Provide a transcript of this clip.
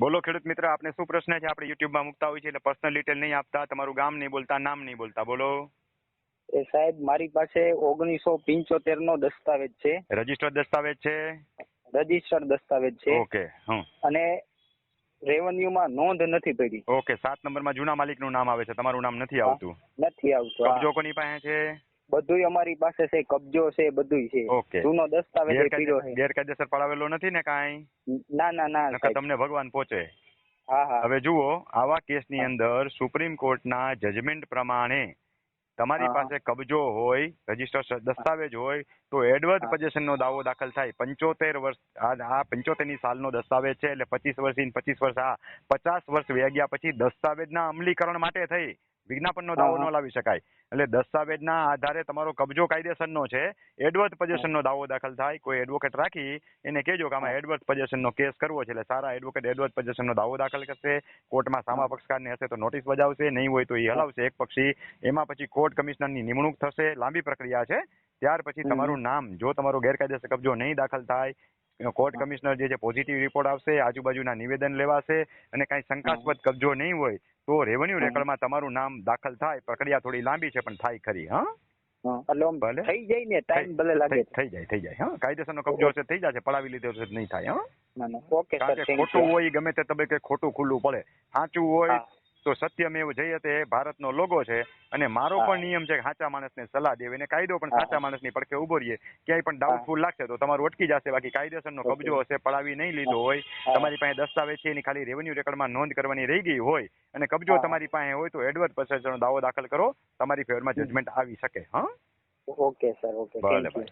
બોલો ખેડૂત મિત્ર આપને શું પ્રશ્ન છે? આપણે યુટ્યુબમાં મૂકતા હોય છે એટલે પર્સનલ ડિટેલ નહીં આપતા તમારું ગામ નહીં બોલતા નામ નહીં બોલતા. બોલો. એ સાહેબ મારી પાસે ઓગણીસો પિંચોતેર નો દસ્તાવેજ છે. રજિસ્ટર દસ્તાવેજ છે? રજીસ્ટર્ડ દસ્તાવેજ છે. ઓકે અને અને રેવન્યુમાં નોંધ નથી પડી. ઓકે સાત નંબરમાં જૂના માલિકનું નામ આવે છે. તમારું નામ નથી આવતું. નથી આવતું. કબજો કોની પાસે છે? બધુંય અમારી પાસે છે કબજો છે બધુંય છે. ઓકે. જૂનો દસ્તાવેજ કર્યો છે. ગેરકાયદેસર પડાવેલો નથી ને કાંઈ? ના ના ના તમને ભગવાન પહોંચે. હા હા. હવે જુઓ આવા કેસની અંદર સુપ્રીમ કોર્ટના જજમેન્ટ પ્રમાણે તમારી પાસે કબજો હોય રજિસ્ટર દસ્તાવેજ હોય તો એડવર્ડ હા. નો દાવો દાખલ થાય. પંચોતેર વર્ષ આ પંચોતેરની સાલનો દસ્તાવેજ છે એટલે પચીસ વર્ષથી પચીસ વર્ષ આ પચાસ વર્ષ વ્યાગ્યા પછી દસ્તાવેજના અમલીકરણ માટે થઈ. વિજ્ઞાપનનો દાવો ન લાવી શકાય. એટલે દસ્તાવેજના આધારે તમારો કબજો કાયદેસરનો છે. એડવર્ડ પોઝેશનનો દાવો દાખલ થાય. કોઈ એડવોકેટ રાખી એને કહેજો કે આમાં એડવર્ડ પોઝેશનનો કેસ કરવો છે. એટલે સારા એડવોકેટ એડવર્ડ પોઝેશનનો દાવો દાખલ કરશે. કોર્ટમાં સામા પક્ષકારની હશે તો નોટિસ બજાવશે. નહીં હોય તો એ હલાવશે. એક પક્ષી એમાં પછી કોર્ટ કમિશનરની નિમણૂક થશે. લાંબી પ્રક્રિયા છે. ત્યાર પછી તમારું નામ જો તમારો ગેરકાયદેસર કબજો નહીં દાખલ થાય કોર્ટ કમિશનર જે છે પોઝિટિવ રિપોર્ટ આવશે આજુબાજુના નિવેદન લેવાશે અને કાંઈ શંકાસ્પદ કબજો નહીં હોય તો રેવન્યુ. રેકર્ડમાં તમારું નામ દાખલ થાય પ્રક્રિયા થોડી લાંબી છે પણ થાય ખરી હા ભલે. થઈ જાય ને ટાઈમ ભલે લાગે થઈ- જાય થઈ જાય હા કાયદેસરનો કબજો હશે થઈ જશે પડાવી લીધો હશે નહીં થાય હા ના ના ઓકે કારણ સર કે થેન્ક ખોટું હોય ગમે તે તબક્કે ખોટું ખુલ્લું પડે સાચું હોય. તો સત્યમેવ જયતે એ ભારતનો લોગો છે અને મારો પણ નિયમ છે કે સાચા માણસને સલાહ દેવી અને કાયદો પણ. સાચા માણસની પડખે ઊભો રહીએ ક્યાંય પણ ડાઉટફુલ લાગશે તો તમારું અટકી જશે બાકી કાયદેસરનો. કબજો હશે પડાવી નહીં લીધો હોય તમારી પાસે દસ્તાવેજ છે એની ખાલી રેવન્યુ રેકર્ડમાં નોંધ કરવાની રહી ગઈ હોય અને કબજો તમારી પાસે હોય તો એડવર્ડ પોસેસરનો દાવો દાખલ કરો. તમારી ફેવરમાં. જજમેન્ટ આવી શકે હા? ઓકે સર ઓકે ભલે ભલે.